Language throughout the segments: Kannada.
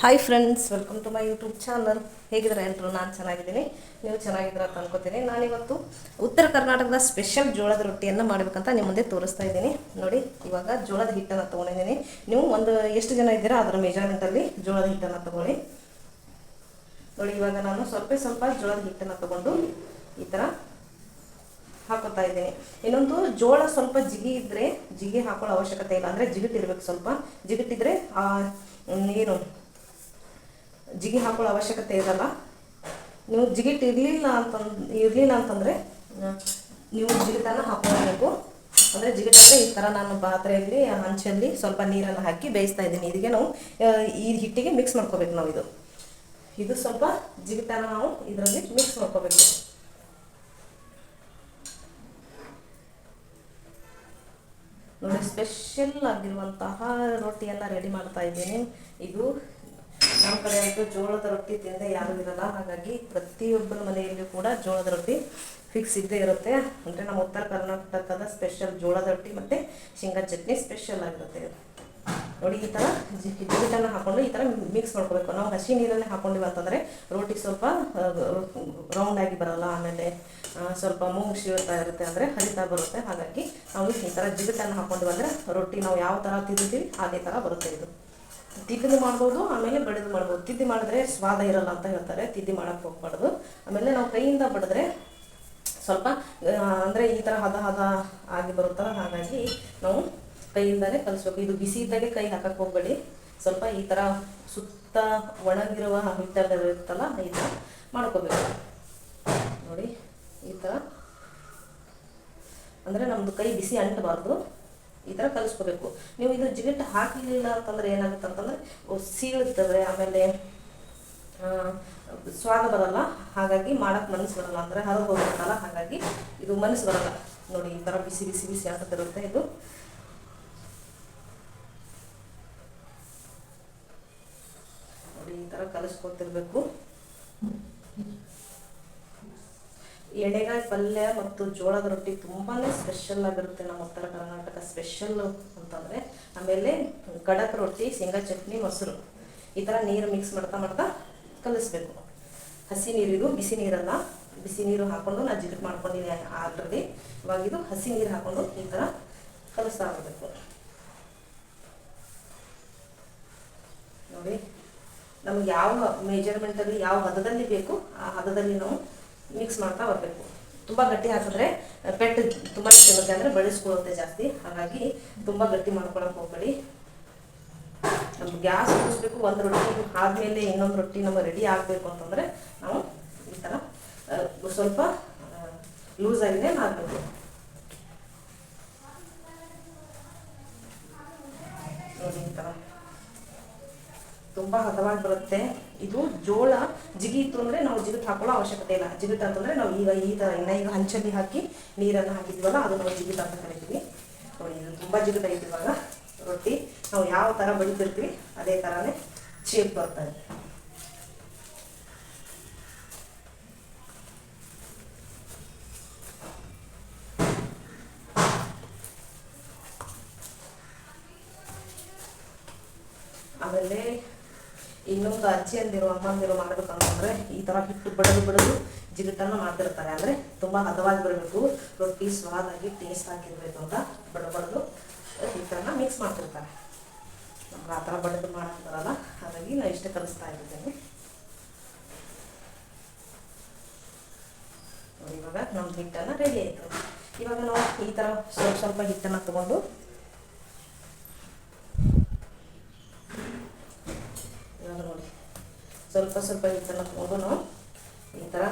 Hi friends welcome to my YouTube channel ಹೇಗಿದ್ರೆ ಎಲ್ಲರೂ? ನಾನು ಚೆನ್ನಾಗಿದ್ದೀನಿ. ನೀವು ಚೆನ್ನಾಗಿದ್ದೀರ ಅಂತ ಅನ್ಕೋತೀನಿ. ನಾನಿವತ್ತು ಉತ್ತರ ಕರ್ನಾಟಕದ ಸ್ಪೆಷಲ್ ಜೋಳದ ರೊಟ್ಟಿಯನ್ನು ಮಾಡಬೇಕಂತ ನಿಮ್ಮ ಮುಂದೆ ತೋರಿಸ್ತಾ ಇದ್ದೀನಿ. ನೋಡಿ, ಇವಾಗ ಜೋಳದ ಹಿಟ್ಟನ್ನು ತೊಗೊಂಡಿದ್ದೀನಿ. ನೀವು ಒಂದು ಎಷ್ಟು ಜನ ಇದ್ದೀರಾ ಅದರ ಮೆಜರ್ಮೆಂಟಲ್ಲಿ ಜೋಳದ ಹಿಟ್ಟನ್ನು ತಗೊಳ್ಳಿ. ನೋಡಿ, ಇವಾಗ ನಾನು ಸ್ವಲ್ಪ ಸ್ವಲ್ಪ ಜೋಳದ ಹಿಟ್ಟನ್ನು ತಗೊಂಡು ಈ ಥರ ಹಾಕೋತಾ ಇದ್ದೀನಿ. ಇನ್ನೊಂದು ಜೋಳ ಸ್ವಲ್ಪ ಜಿಗಿ ಇದ್ದರೆ ಜಿಗಿ ಹಾಕೊಳ್ಳೋ ಅವಶ್ಯಕತೆ ಇಲ್ಲ. ಅಂದರೆ ಜಿಗಿಟಿರ್ಬೇಕು ಸ್ವಲ್ಪ. ಜಿಗಿಟಿದ್ರೆ ಏನು ಜಿಗಿ ಹಾಕೊಳ್ಳೋ ಅವಶ್ಯಕತೆ ಇರಲ್ಲ. ನೀವು ಜಿಗಿಟ್ ಇರಲಿಲ್ಲ ಅಂತಂದು, ಇರಲಿಲ್ಲ ಅಂತಂದರೆ ನೀವು ಜಿಗಿಟನ್ನು ಹಾಕೊಳ್ಬೇಕು. ಅಂದರೆ ಜಿಗಿಟಂದರೆ ಈ ಥರ ನಾನು ಪಾತ್ರೆಯಲ್ಲಿ ಹಂಚಲ್ಲಿ ಸ್ವಲ್ಪ ನೀರನ್ನು ಹಾಕಿ ಬೇಯಿಸ್ತಾ ಇದ್ದೀನಿ. ಇದಕ್ಕೆ ನಾವು ಈ ಹಿಟ್ಟಿಗೆ ಮಿಕ್ಸ್ ಮಾಡ್ಕೋಬೇಕು ನಾವು ಇದು. ಇದು ಸ್ವಲ್ಪ ಜಿಗಿಟನ್ನು ನಾವು ಇದರಲ್ಲಿ ಮಿಕ್ಸ್ ಮಾಡ್ಕೋಬೇಕು. ನೋಡಿ ಸ್ಪೆಷಲ್ ಆಗಿರುವಂತಹ ರೊಟ್ಟಿಯನ್ನು ರೆಡಿ ಮಾಡ್ತಾ ಇದ್ದೀನಿ. ಇದು ನಮ್ಮ ಕಡೆ ಅಂತೂ ಜೋಳದ ರೊಟ್ಟಿ ತಿಂದೆ ಯಾರು ಇರಲ್ಲ. ಹಾಗಾಗಿ ಪ್ರತಿಯೊಬ್ಬರ ಮನೆಯಲ್ಲೂ ಕೂಡ ಜೋಳದ ರೊಟ್ಟಿ ಫಿಕ್ಸ್ ಇದ್ದೇ ಇರುತ್ತೆ. ಅಂದರೆ ನಮ್ಮ ಉತ್ತರ ಕರ್ನಾಟಕದ ಸ್ಪೆಷಲ್ ಜೋಳದ ರೊಟ್ಟಿ ಮತ್ತು ಶೇಂಗಾ ಚಟ್ನಿ ಸ್ಪೆಷಲ್ ಆಗಿರುತ್ತೆ. ನೋಡಿ, ಈ ಥರ ಜಿಗಿಟನ್ನು ಹಾಕೊಂಡು ಈ ಥರ ಮಿಕ್ಸ್ ಮಾಡ್ಕೋಬೇಕು. ನಾವು ಹಸಿ ನೀರನ್ನೇ ಹಾಕೊಂಡಿವಿ ಅಂತಂದರೆ ರೋಟಿ ಸ್ವಲ್ಪ ರೌಂಡ್ ಆಗಿ ಬರಲ್ಲ. ಆಮೇಲೆ ಸ್ವಲ್ಪ ಮೂಗು ಶಿವರ್ತಾ ಇರುತ್ತೆ ಅಂದರೆ ಹರಿತಾ ಬರುತ್ತೆ. ಹಾಗಾಗಿ ನಾವು ಈ ಥರ ಜಿಗಿಟನ್ನು ಹಾಕೊಂಡಿವಿ ಅಂದರೆ ರೊಟ್ಟಿ ನಾವು ಯಾವ ಥರ ತಿಂತೀವಿ, ಅದೇ ಥರ ಬರುತ್ತೆ ಇದು. ತಿದ್ದಿ ಮಾಡ್ಬೋದು, ಆಮೇಲೆ ಬಡಿದು ಮಾಡ್ಬೋದು. ತಿದ್ದಿ ಮಾಡಿದ್ರೆ ಸ್ವಾದ ಇರಲ್ಲ ಅಂತ ಹೇಳ್ತಾರೆ. ತಿದ್ದಿ ಮಾಡಕ್ಕೆ ಹೋಗ್ಬಾರ್ದು. ಆಮೇಲೆ ನಾವು ಕೈಯಿಂದ ಬಡಿದ್ರೆ ಸ್ವಲ್ಪ ಅಂದರೆ ಈ ಥರ ಹದ ಹದ ಆಗಿ ಬರುತ್ತಲ್ಲ ಹಾಗಾಗಿ ನಾವು ಕೈಯಿಂದಲೇ ಕಲಿಸ್ಬೇಕು. ಇದು ಬಿಸಿ ಇದ್ದಾಗೆ ಕೈ ಹಾಕಕ್ಕೆ ಹೋಗ್ಬೇಡಿ. ಸ್ವಲ್ಪ ಈ ಥರ ಸುತ್ತ ಒಣಗಿರುವ ಹಿಟ್ಟಲ್ಲಿರುತ್ತಲ್ಲ ಈ ಥರ ಮಾಡ್ಕೋಬೇಕು. ನೋಡಿ, ಈ ಥರ ಅಂದರೆ ನಮ್ಮದು ಕೈ ಬಿಸಿ ಅಂಟಬಾರ್ದು. ಈ ಥರ ಕಲಿಸ್ಕೋಬೇಕು. ನೀವು ಇದು ಜಿಗಿಟ್ಟು ಹಾಕಲಿಲ್ಲ ಅಂತಂದ್ರೆ ಏನಾಗುತ್ತೆ ಅಂತಂದರೆ ಸೀಳುತ್ತವೆ ಆಮೇಲೆ ಸ್ವಾದ ಬರಲ್ಲ, ಹಾಗಾಗಿ ಮಾಡಕ್ಕೆ ಮನಸ್ಸು ಬರಲ್ಲ ಅಂದರೆ ಹರಿದು ಹೋಗುತ್ತಲ್ಲ ಹಾಗಾಗಿ ಇದು ಮನಸ್ಸು ಬರಲ್ಲ. ನೋಡಿ, ಈ ಥರ ಬಿಸಿ ಬಿಸಿ ಬಿಸಿ ಆಗುತ್ತಿರುತ್ತೆ ಇದು. ನೋಡಿ, ಈ ಥರ ಕಲಿಸ್ಕೊತಿರ್ಬೇಕು. ಎಣ್ಣೆಗಾಯಿ ಪಲ್ಯ ಮತ್ತು ಜೋಳದ ರೊಟ್ಟಿ ತುಂಬಾ ಸ್ಪೆಷಲ್ ಆಗಿರುತ್ತೆ ನಮ್ಮ ಉತ್ತರ ಕರ್ನಾಟಕ ಸ್ಪೆಷಲ್ ಅಂತಂದರೆ, ಆಮೇಲೆ ಕಡಕ್ ರೊಟ್ಟಿ, ಶೇಂಗಾ ಚಟ್ನಿ, ಮೊಸರು. ಈ ಥರ ನೀರು ಮಿಕ್ಸ್ ಮಾಡ್ತಾ ಮಾಡ್ತಾ ಕಲಿಸ್ಬೇಕು. ಹಸಿ ನೀರಿದು ಬಿಸಿ ನೀರಲ್ಲ. ಬಿಸಿ ನೀರು ಹಾಕೊಂಡು ನಾನು ಜಿಗಿಟ್ ಮಾಡ್ಕೊಂಡಿದ್ದೀನಿ ಆಲ್ರೆಡಿ ಇವಾಗ ಇದು ಹಸಿ ನೀರು ಹಾಕೊಂಡು ಈ ಥರ ಕಲಿಸ್ತಾ ಹೋಗ್ಬೇಕು. ನೋಡಿ, ನಮ್ಗೆ ಯಾವ ಮೆಜರ್ಮೆಂಟಲ್ಲಿ ಯಾವ ಹದದಲ್ಲಿ ಬೇಕು, ಆ ಹದದಲ್ಲಿ ನಾವು ಮಿಕ್ಸ್ ಮಾಡ್ತಾ ಬರಬೇಕು. ತುಂಬ ಗಟ್ಟಿ ಹಾಕಿದ್ರೆ ಪೆಟ್ಟು ತುಂಬ ತಿನ್ನುತ್ತೆ ಅಂದರೆ ಬಳಸ್ಕೊಳ್ಳುತ್ತೆ ಜಾಸ್ತಿ. ಹಾಗಾಗಿ ತುಂಬ ಗಟ್ಟಿ ಮಾಡ್ಕೊಳಕ್ಕೆ ಹೋಗ್ಬೇಡಿ. ನಮ್ಮ ಗ್ಯಾಸ್ ಉಳಿಸ್ಬೇಕು ಒಂದು ರೊಟ್ಟಿ ಆದಮೇಲೆ ಇನ್ನೊಂದು ರೊಟ್ಟಿ ನಮ್ಮ ರೆಡಿ ಆಗಬೇಕು ಅಂತಂದರೆ ನಾವು ಈ ಥರ ಸ್ವಲ್ಪ ಲೂಸ್ ಆಗಿದೆ ಮಾಡಬೇಕು. ನೋಡಿ ಈ ತುಂಬ ಹದವಾಗಿ ಬರುತ್ತೆ. ಇದು ಜೋಳ ಜಿಗಿತು ಅಂದರೆ ನಾವು ಜಿಗಿತು ಹಾಕೊಳ್ಳೋ ಅವಶ್ಯಕತೆ ಇಲ್ಲ. ಜಿಗಿಟ್ ಅಂತಂದರೆ ನಾವು ಈಗ ಈ ಥರ ಇನ್ನ ಈಗ ಹಂಚಲ್ಲಿ ಹಾಕಿ ನೀರನ್ನು ಹಾಕಿದ್ವಲ್ಲ, ಅದು ನಾವು ಜಿಗಿತ ಅಂತ ಕರಿತೀವಿ. ನೋಡಿ, ಇದು ತುಂಬ ಜಿಗಿಟ್ ಐತಿ ಇವಾಗ ರೊಟ್ಟಿ. ನಾವು ಯಾವ ಥರ ಬಡಿತಿರ್ತೀವಿ, ಅದೇ ಥರನೇ ಶೇಪ್ ಬರ್ತದೆ ಆಮೇಲೆ ಇನ್ನೊಂದು ಅಜ್ಜಿಯಂದಿರು ಅಮ್ಮಂದಿರು ಮಾಡ್ಬೇಕಂತಂದ್ರೆ ಈ ಥರ ಹಿಟ್ಟು ಬಡದು ಬಡದು ಜಿಗಟನ್ನು ಮಾಡ್ತಿರ್ತಾರೆ. ಅಂದರೆ ತುಂಬ ಹದವಾಗಿ ಬರಬೇಕು. ರೊಟ್ಟಿ ಸ್ವಾದಾಗಿ ಟೇಸ್ಟ್ ಆಗಿರ್ಬೇಕು ಅಂತ ಬಡ ಬಡದು ಹಿಟ್ಟನ್ನು ಮಿಕ್ಸ್ ಮಾಡ್ತಿರ್ತಾರೆ. ನಮ್ಗೆ ಆ ಥರ ಬಡದು ಮಾಡಕ್ಕೆ ಬರಲ್ಲ. ಹಾಗಾಗಿ ನಾನು ಇಷ್ಟ ಕಲಿಸ್ತಾ ಇದ್ದೇನೆ. ಇವಾಗ ನಮ್ದು ಹಿಟ್ಟನ್ನು ರೆಡಿ ಆಯಿತು. ಇವಾಗ ನಾವು ಈ ಥರ ಸ್ವಲ್ಪ ಸ್ವಲ್ಪ ಹಿಟ್ಟನ್ನು ತಗೊಂಡು ಇವಾಗ ನೋಡಿ ಸ್ವಲ್ಪ ಸ್ವಲ್ಪ ತಗೊಂಡು ನಾವು ಈ ಥರ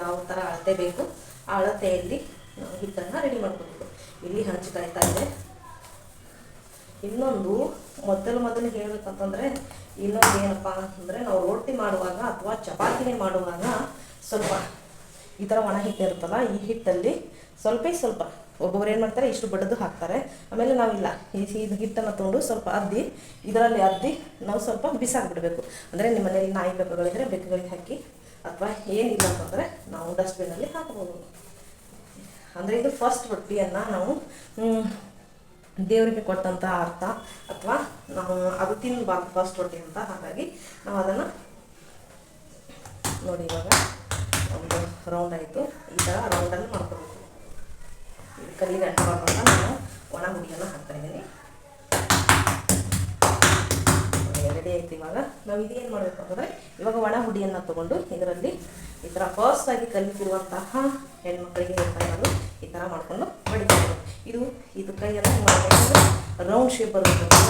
ಯಾವ ಥರ ಅಳತೆ ಬೇಕು, ಆ ಅಳತೆಯಲ್ಲಿ ನಾವು ಹಿಟ್ಟನ್ನು ರೆಡಿ ಮಾಡ್ಕೊಬೇಕು. ಇಲ್ಲಿ ಹಂಚು ಕಾಯ್ತಾ ಇದೆ. ಇನ್ನೊಂದು ಮೊದಲು ಮೊದಲು ಹೇಳ್ಬೇಕಂತಂದರೆ, ಇನ್ನೊಂದು ಏನಪ್ಪ ಅಂತಂದರೆ, ನಾವು ರೊಟ್ಟಿ ಮಾಡುವಾಗ ಅಥವಾ ಚಪಾತಿನೇ ಮಾಡುವಾಗ ಸ್ವಲ್ಪ ಈ ಥರ ಒಣ ಹಿಟ್ಟು ಇರುತ್ತಲ್ಲ, ಈ ಹಿಟ್ಟಲ್ಲಿ ಸ್ವಲ್ಪ ಸ್ವಲ್ಪ ಒಬ್ಬೊಬ್ರು ಏನು ಮಾಡ್ತಾರೆ, ಇಷ್ಟು ಬಡದು ಹಾಕ್ತಾರೆ. ಆಮೇಲೆ ನಾವಿಲ್ಲ, ಈ ಇದು ಹಿಟ್ಟನ್ನು ತೊಗೊಂಡು ಸ್ವಲ್ಪ ಅದ್ದಿ, ಇದರಲ್ಲಿ ಅದ್ದಿ ನಾವು ಸ್ವಲ್ಪ ಬಿಸಾಕ್ಬಿಡಬೇಕು. ಅಂದರೆ ನಿಮ್ಮ ಮನೆಯಲ್ಲಿ ನಾಯಿ ಬೆಕ್ಕುಗಳಿದ್ರೆ ಬೆಕ್ಕುಗಳಿಗೆ ಹಾಕಿ, ಅಥವಾ ಏನಿಲ್ಲ ಅಂತಂದರೆ ನಾವು ಡಸ್ಟ್ಬಿನಲ್ಲಿ ಹಾಕ್ಬೋದು. ಅಂದರೆ ಇದು ಫಸ್ಟ್ ರೊಟ್ಟಿಯನ್ನು ನಾವು ದೇವರಿಗೆ ಕೊಟ್ಟಂಥ ಅರ್ಥ, ಅಥವಾ ನಾವು ಅದು ತಿನ್ನಬಾರ್ದು ಫಸ್ಟ್ ರೊಟ್ಟಿ ಅಂತ. ಹಾಗಾಗಿ ನಾವು ಅದನ್ನು ನೋಡಿ ಇವಾಗ ಒಂದು ರೌಂಡ್ ಆಯಿತು. ಈ ಥರ ರೌಂಡಲ್ಲಿ ಮಾಡ್ಕೋಬೇಕು. ಕಲ್ಲಿಗೆ ಅಂಟಬಾರ್ದು ಅಂತ ನಾನು ಒಣ ಹುಡಿಯನ್ನು ಹಾಕ್ತಾ ಇದ್ದೀನಿ. ರೆಡಿ ಆಯ್ತು ಇವಾಗ. ನಾವು ಇದೇನು ಮಾಡಬೇಕು ಅಂತಂದರೆ, ಇವಾಗ ಒಣ ಹುಡಿಯನ್ನು ತಗೊಂಡು ಇದರಲ್ಲಿ ಈ ಥರ ಫಸ್ಟ್ ಆಗಿ ಕಲಿತಿರುವಂತಹ ಹೆಣ್ಮಕ್ಳಿಗೆ ಹೇಳ್ತಾ ಈ ಥರ ಮಾಡ್ಕೊಂಡು ಹೊಡಿತಾರೆ ಇದು ಇದು ಕೈಯೆಲ್ಲ ಮಾಡ್ಕೊಂಡು ರೌಂಡ್ ಶೇಪ್ ಬರುತ್ತೆ ನೋಡಿ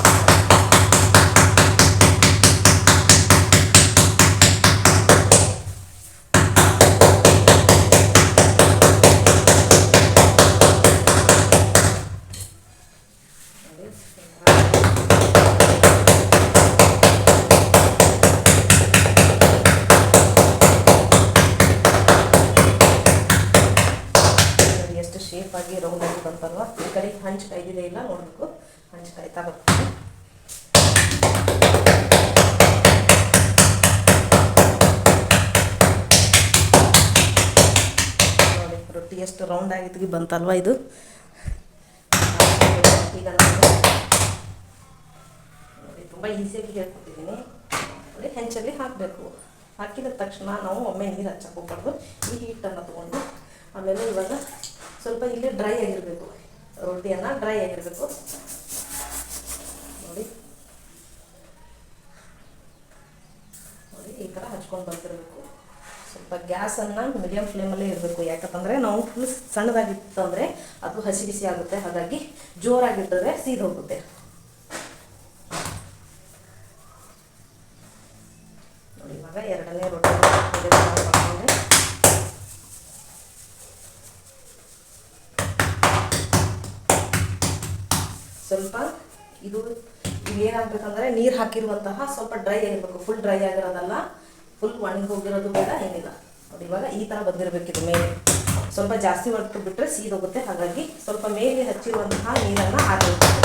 ಎಷ್ಟು ಶೇಪ್ ಆಗಿ ರೌಂಡ್ ಆಗಿ ಬಂತಲ್ವಾ ಈ ಕಡೆ ಹಂಚು ಕಾಯ್ದಿದೆ ಇಲ್ಲ? ನೋಡಬೇಕು. ಹಂಚು ಕಾಯ್ತಾ ಬರ್ತದೆ ನೋಡಿ, ರೊಟ್ಟಿ ಎಷ್ಟು ರೌಂಡ್ ಆಗಿತ್ತು ಬಂತಲ್ವ ಇದು? ಈಗ ನಾನು ನೋಡಿ, ತುಂಬ ಈಸಿಯಾಗಿ ಹೇಳ್ಕೊಟ್ಟಿದ್ದೀನಿ. ಹೆಂಚಲ್ಲಿ ಹಾಕಬೇಕು. ಹಾಕಿದ ತಕ್ಷಣ ನಾವು ಒಮ್ಮೆ ನೀರು ಹಚ್ಚಕ್ಕೆ ಹೋಗ್ಬಾರ್ದು. ಈ ಹಿಟ್ಟನ್ನು ತೊಗೊಂಡು ಆಮೇಲೆ ಇವಾಗ ಸ್ವಲ್ಪ ಇಲ್ಲಿ ಡ್ರೈ ಆಗಿರಬೇಕು. ರೊಟ್ಟಿಯನ್ನು ಡ್ರೈ ಆಗಿರಬೇಕು. ನೋಡಿ. ನೋಡಿ, ಈ ಥರ ಹಚ್ಕೊಂಡು ಬರ್ತಿರಬೇಕು. ಸ್ವಲ್ಪ ಗ್ಯಾಸನ್ನು ಮೀಡಿಯಮ್ ಫ್ಲೇಮಲ್ಲೇ ಇರಬೇಕು. ಯಾಕಂತಂದರೆ ನಾವು ಫುಲ್ ಸಣ್ಣದಾಗಿತ್ತು ಅಂದರೆ ಅದು ಹಸಿ ಬಿಸಿ ಆಗುತ್ತೆ. ಹಾಗಾಗಿ ಜೋರಾಗಿರ್ತದೆ ಸೀದ್ ಹೋಗುತ್ತೆ ನೋಡಿ ಇವಾಗ ಎರಡನೇ ರೊಟ್ಟಿ ಇದೇ ಥರ ಮಾಡ್ಕೊಂಡೆ. ಸ್ವಲ್ಪ ಇದು ಏನಾಗಬೇಕಂದ್ರೆ ನೀರು ಹಾಕಿರುವಂತಹ ಸ್ವಲ್ಪ ಡ್ರೈ ಆಗಿರ್ಬೇಕು ಫುಲ್ ಡ್ರೈ ಆಗಿರೋದಲ್ಲ ಫುಲ್ ಒಣಗಿ ಹೋಗಿರೋದು ಬೇಡ ಏನಿಲ್ಲ. ನೋಡಿ, ಇವಾಗ ಈ ಥರ ಇದು ಮೇಲೆ. ಸ್ವಲ್ಪ ಜಾಸ್ತಿ ಹೊರತು ಬಿಟ್ಟರೆ ಸೀದೋಗುತ್ತೆ. ಹಾಗಾಗಿ ಸ್ವಲ್ಪ ಮೇಲೆ ಹಚ್ಚಿರುವಂತಹ ನೀರನ್ನು ಹಾಕಬೇಕು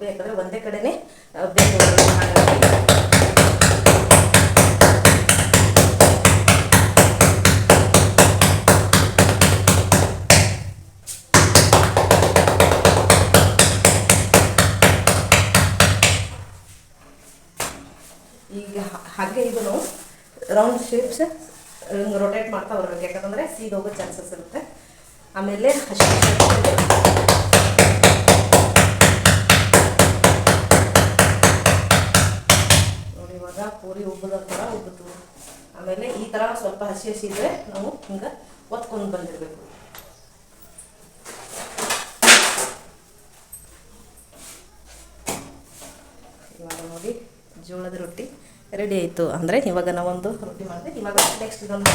ಮಾಡ್ಕೊಳ್ಬೇಕು ಯಾಕಂದರೆ ಒಂದೇ ಕಡೆನೇ ಈಗ ಹಾಗೆ ಇದನ್ನು ರೌಂಡ್ ಶೇಪ್ಸ್ ರೊಟೇಟ್ ಮಾಡ್ತಾ ಬರ್ಬೇಕು ಯಾಕಂದರೆ ಹೋಗೋ ಚಾನ್ಸಸ್ ಇರುತ್ತೆ. ಆಮೇಲೆ ಹಸಿ ನೋಡಿ ಇವಾಗ ಪೂರಿ ಉಬ್ಬದ ಥರ ಉಬ್ಬಿತು ಆಮೇಲೆ ಈ ಥರ ಸ್ವಲ್ಪ ಹಸಿ ಹಸಿ ಇದ್ರೆ ನಾವು ಹಿಂಗೆ ಒತ್ಕೊಂಡು ಬಂದಿರಬೇಕು. ಇವಾಗ ನೋಡಿ ಜೋಳದ ರೊಟ್ಟಿ ರೆಡಿ ಆಯಿತು. ಅಂದರೆ ಇವಾಗ ನಾವೊಂದು ರೊಟ್ಟಿ ಮಾಡಿದೆ ಇವಾಗ ನೆಕ್ಸ್ಟ್ ಇದೊಂದು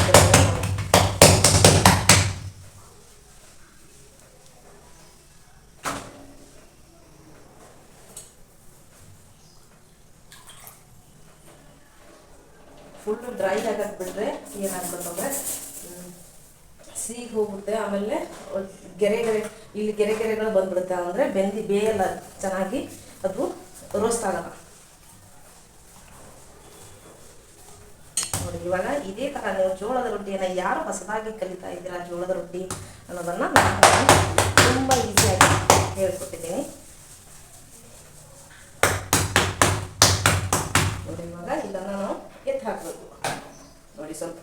ಫುಲ್ ಡ್ರೈ ಆಗಕ್ಕೆ ಬಿಟ್ರೆ ಏನಾಗ್ಬೇಕಂದ್ರೆ ಸೀಗ್ ಹೋಗುತ್ತೆ ಆಮೇಲೆ ಗೆರೆ ಗೆರೆ, ಇಲ್ಲಿ ಗೆರೆ ಗೆರೆಗಳು ಬಂದ್ಬಿಡುತ್ತೆ ಅಂದರೆ ಬೆಂದಿ ಬೇಯಲ್ಲ, ಚೆನ್ನಾಗಿ ಅದು ರೋಸ್ಟ್ ಆಗಲ್ಲ. ನೋಡಿ, ಇವಾಗ ಇದೇ ಥರ ನೀವು ಜೋಳದ ರೊಟ್ಟಿಯನ್ನು ಯಾರು ಹೊಸದಾಗಿ ಕಲಿತಾ ಇದ್ದೀರಾ ಜೋಳದ ರೊಟ್ಟಿ ಅನ್ನೋದನ್ನು ನಾನು ತುಂಬ ಈಸಿಯಾಗಿ ಹೇಳ್ಕೊಟ್ಟಿದ್ದೀನಿ ನೋಡಿ ಇವಾಗ ಇದನ್ನು ನಾವು ಎತ್ತಿ ಹಾಕಬೇಕು. ನೋಡಿ ಸ್ವಲ್ಪ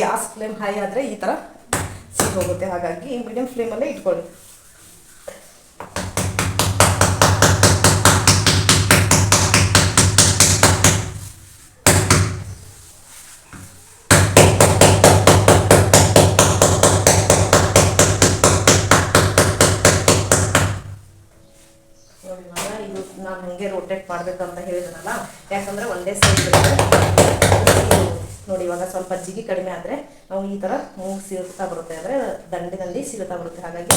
ಗ್ಯಾಸ್ ಫ್ಲೇಮ್ ಹೈ ಆದರೆ ಈ ಥರ ಸಿಗೋಗುತ್ತೆ. ಹಾಗಾಗಿ ಮೀಡಿಯಂ ಫ್ಲೇಮಲ್ಲೇ ಇಟ್ಕೊಳ್ಳಿ. ಮಾಡಬೇಕು ಅಂತ ಹೇಳಿದ್ರಲ್ಲ ಯಾಕಂದ್ರೆ ಒಂದೇ ಸೈಡ್ ನೋಡಿ ಇವಾಗ ಸ್ವಲ್ಪ ಜಿಗಿ ಕಡಿಮೆ ಆದರೆ ನಾವು ಈ ಥರ ಮೂಗು ಸಿಗುತ್ತಾ ಬರುತ್ತೆ ಅಂದರೆ ದಂಡಿನಲ್ಲಿ ಸಿಗುತ್ತಾ ಬರುತ್ತೆ. ಹಾಗಾಗಿ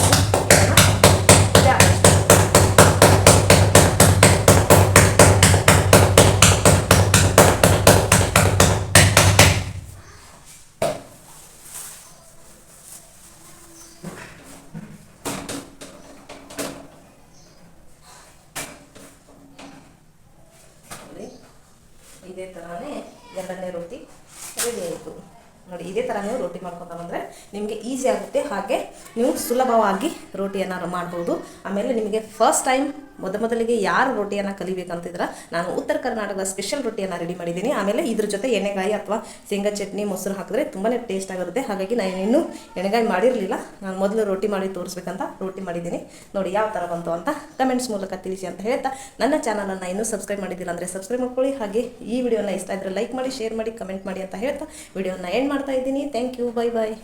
ಇದನ್ನ ಇದೇ ಆದಷ್ಟು ಇದೇ ಥರನೇ ಎರಡನೇ ರೊಟ್ಟಿ ರೆಡಿ ಆಯಿತು. ನೋಡಿ, ಇದೇ ಥರ ನೀವು ರೊಟ್ಟಿ ಮಾಡ್ಕೊತಾ ಬಂದರೆ ನಿಮಗೆ ಈಸಿ ಆಗುತ್ತೆ. ಹಾಗೆ ನೀವು ಸುಲಭವಾಗಿ ರೋಟಿಯನ್ನು ಮಾಡ್ಬೋದು. ಆಮೇಲೆ ನಿಮಗೆ ಫಸ್ಟ್ ಟೈಮ್ ಮೊದ ಮೊದಲಿಗೆ ಯಾರು ರೊಟ್ಟಿಯನ್ನು ಕಲಿಬೇಕಂತಿದ್ರೆ, ನಾನು ಉತ್ತರ ಕರ್ನಾಟಕದ ಸ್ಪೆಷಲ್ ರೊಟ್ಟಿಯನ್ನು ರೆಡಿ ಮಾಡಿದ್ದೀನಿ. ಆಮೇಲೆ ಇದ್ರ ಜೊತೆ ಎಣ್ಣೆಗಾಯಿ ಅಥವಾ ಶೇಂಗಾ ಚಟ್ನಿ, ಮೊಸರು ಹಾಕಿದ್ರೆ ತುಂಬಾ ಟೇಸ್ಟ್ ಆಗಿರುತ್ತೆ ಹಾಗಾಗಿ ನಾನು ಇನ್ನೂ ಎಣ್ಣೆಗಾಯಿ ಮಾಡಿರಲಿಲ್ಲ. ನಾನು ಮೊದಲು ರೊಟ್ಟಿ ಮಾಡಿ ತೋರಿಸ್ಬೇಕಂತ ರೊಟ್ಟಿ ಮಾಡಿದ್ದೀನಿ. ನೋಡಿ ಯಾವ ಥರ ಬಂತು ಅಂತ ಕಮೆಂಟ್ಸ್ ಮೂಲಕ ತಿಳಿಸಿ ಅಂತ ಹೇಳ್ತಾ, ನನ್ನ ಚಾನಲನ್ನು ಇನ್ನೂ ಸಬ್ಸ್ಕ್ರೈಬ್ ಮಾಡಿದ್ದಿಲ್ಲ ಅಂದರೆ ಸಬ್ಸ್ಕ್ರೈಬ್ ಮಾಡ್ಕೊಳ್ಳಿ. ಹಾಗೆ ಈ ವಿಡಿಯೋನ ಇಷ್ಟ ಇದ್ದರೆ ಲೈಕ್ ಮಾಡಿ ಶೇರ್ ಮಾಡಿ ಕಮೆಂಟ್ ಮಾಡಿ ಅಂತ ಹೇಳ್ತಾ ವಿಡಿಯೋನ ಎಂಡ್ ಮಾಡ್ತಾ ಇದ್ದೀನಿ. Thank you bye bye